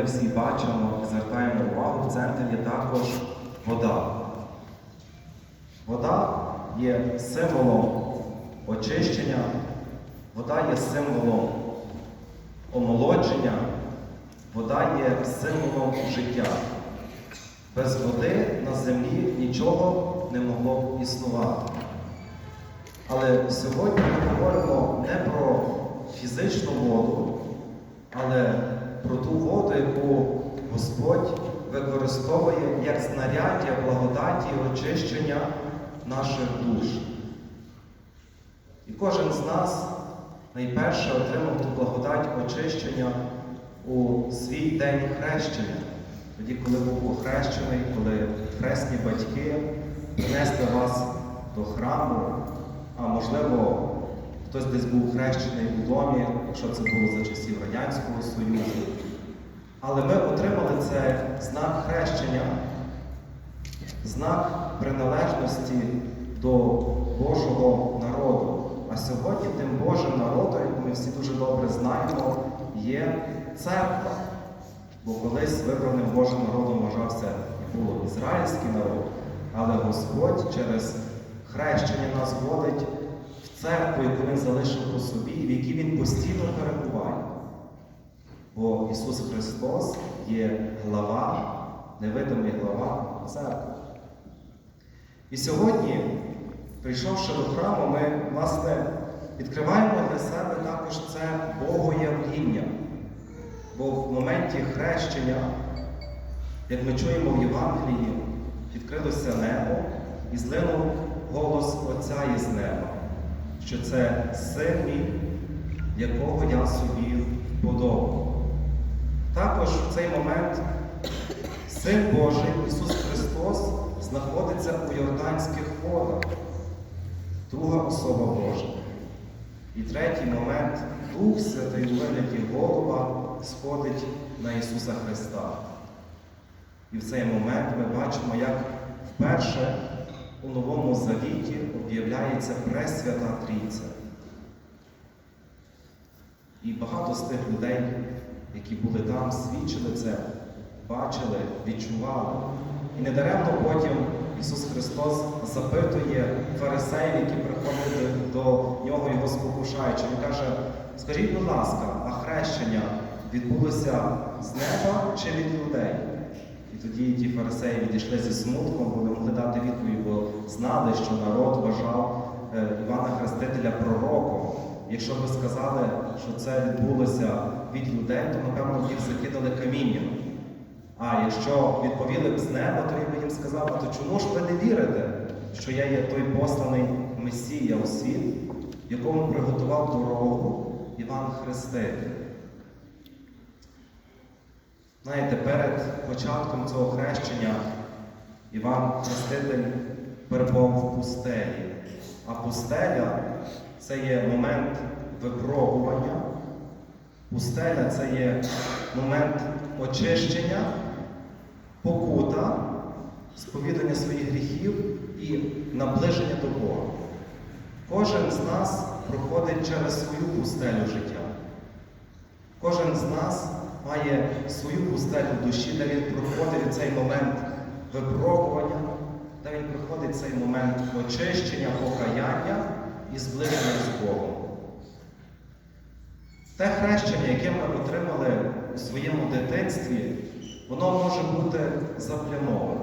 ми всі бачимо і звертаємо увагу, в центрі є також вода. Вода є символом очищення, вода є символом омолодження, вода є символом життя. Без води на землі нічого не могло б існувати. Але сьогодні ми говоримо не про фізичну воду, але про ту воду, яку Господь використовує як знаряддя благодаті і очищення наших душ. І кожен з нас найперше отримав ту благодать очищення у свій день хрещення. Тоді, коли був охрещений, коли хресні батьки принесли вас до храму, а можливо, хтось десь був хрещений у домі, якщо це було за часів Радянського Союзу. Але ми отримали цей знак хрещення, знак приналежності до Божого народу. А сьогодні тим Божим народом, як ми всі дуже добре знаємо, є церква. Бо колись вибраним Божим народом вважався і було ізраїльський народ, але Господь через хрещення нас вводить в церкву, яку Він залишив по собі, в якій Він постійно перебуває. Бо Ісус Христос є глава, невидимий глава церкви. І сьогодні, прийшовши до храму, ми, власне, відкриваємо для себе також це Богоявління. Бо в моменті хрещення, як ми чуємо в Євангелії, відкрилося небо і злинув голос Отця із неба, що це син мій, якого я собі вподобав. Також в цей момент Син Божий Ісус Христос знаходиться у Йорданських водах, друга особа Божа. І третій момент Дух Святий у вигляді голова сходить на Ісуса Христа. І в цей момент ми бачимо, як вперше у Новому Завіті об'являється Пресвята Трійця. І багато з тих людей, які були там, свідчили це, бачили, відчували. І недаремно потім Ісус Христос запитує фарисеїв, які приходили до нього його спокушаючи. Він каже, скажіть, будь ласка, а хрещення відбулося з неба чи від людей? І тоді ті фарисеї відійшли зі смутком, бо не могли дати відповідь, бо знали, що народ вважав е, Івана Хрестителя пророком. Якщо б сказали, що це відбулося від людей, то, напевно, їх закидали камінням. А якщо відповіли б з неба, то я би їм сказав, «А то чому ж ви не вірите, що я є той посланий Месія у світ, якому приготував дорогу Іван Хреститель? Знаєте, перед початком цього хрещення Іван Хреститель перебував в пустелі. А пустеля це є момент випробування. Пустеля це є момент очищення, покута, сповідання своїх гріхів і наближення до Бога. Кожен з нас проходить через свою пустелю життя. Кожен з нас має свою пустелю в душі, де він проходить цей момент випробування, де він проходить цей момент очищення, покаяння і зближення з Богом. Те хрещення, яке ми отримали у своєму дитинстві, воно може бути заплямоване.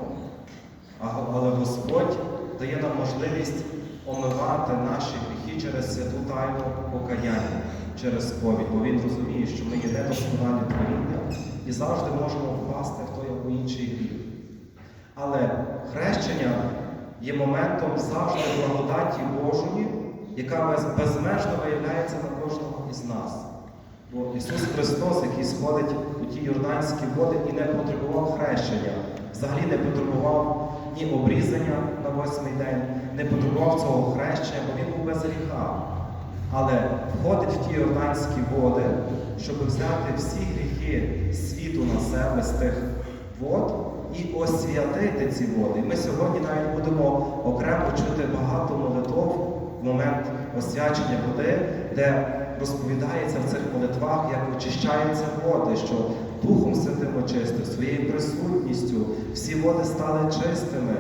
Але Господь дає нам можливість омивати наші гріхи через святу тайну покаяння, через сповідь, бо Він розуміє, що ми є недосконалі творіння і завжди можемо впасти в той або інший гріх. Але хрещення є моментом завжди благодаті Божої, яка безмежно виявляється на кожному із нас. Бо Ісус Христос, який сходить у ті Йорданські води і не потребував хрещення, взагалі не потребував ні обрізання на восьмий день, не потребував цього хрещення, бо він був без гріха. Але входить в ті Йорданські води, щоб взяти всі гріхи світу на себе з тих вод і освятити ці води. Ми сьогодні навіть будемо окремо чути багато молитов в момент освячення води, де розповідається в цих молитвах, як очищаються води, що Духом Святим очистив, своєю присутністю всі води стали чистими.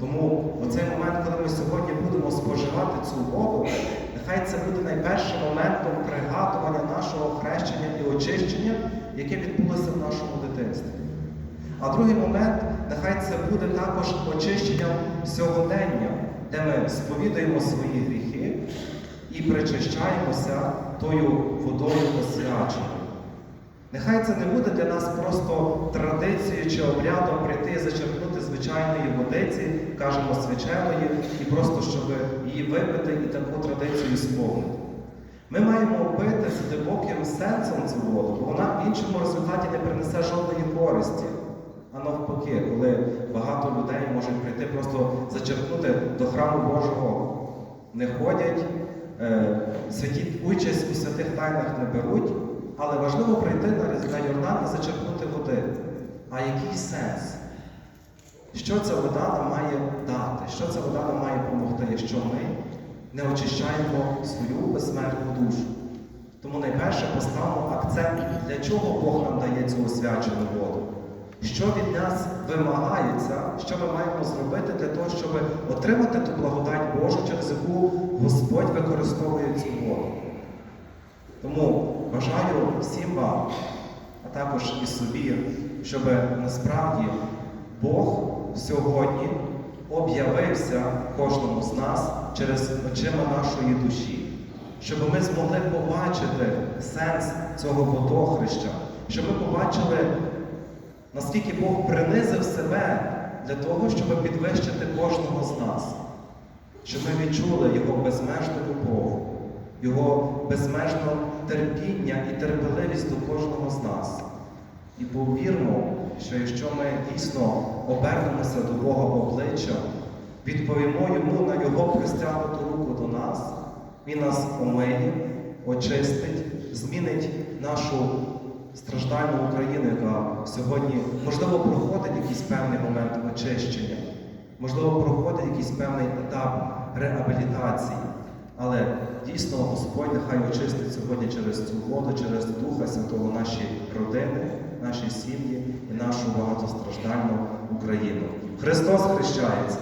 Тому оцей момент, коли ми сьогодні будемо споживати цю воду, нехай це буде найпершим моментом пригадування нашого хрещення і очищення, яке відбулося в нашому дитинстві. А другий момент, нехай це буде також очищенням сьогодення, де ми сповідуємо свої гріхи і причащаємося тою водою освяченою. Нехай це не буде для нас просто традицією чи обрядом прийти і зачерпнути звичайної водиці, кажемо свяченої, і просто щоб її випити і таку традицію сповнити. Ми маємо пити з глибоким сенсом цю воду, бо вона в іншому результаті не принесе жодної користі. А навпаки, коли багато людей можуть прийти просто зачерпнути до храму Божого, не ходять, е, святі участь у святих тайнах не беруть, але важливо прийти на, на Йордан і зачерпнути води. А який сенс? Що ця вода нам має дати? Що ця вода нам має допомогти, якщо ми не очищаємо свою безсмертну душу? Тому найперше поставимо акцент, для чого Бог нам дає цю освячену воду. Що від нас вимагається, що ми маємо зробити для того, щоб отримати ту благодать Божу, через яку Господь використовує цю воду. Тому бажаю всім вам, а також і собі, щоб насправді Бог сьогодні об'явився кожному з нас через очима нашої душі, щоб ми змогли побачити сенс цього водохреща, щоб ми побачили, наскільки Бог принизив себе для того, щоб підвищити кожного з нас, щоб ми відчули Його безмежну любов, Його безмежне терпіння і терпеливість до кожного з нас. І повірмо, що якщо ми дійсно обернемося до Бога обличчя, відповімо Йому на Його простягнуту руку до нас, Він нас омиє, очистить, змінить нашу страждальну Україну, яка сьогодні, можливо, проходить якийсь певний момент очищення, можливо, проходить якийсь певний етап реабілітації. Але дійсно Господь нехай очистить сьогодні через цю воду, через Духа Святого наші родини, наші сім'ї і нашу багатостраждальну Україну. Христос хрещається!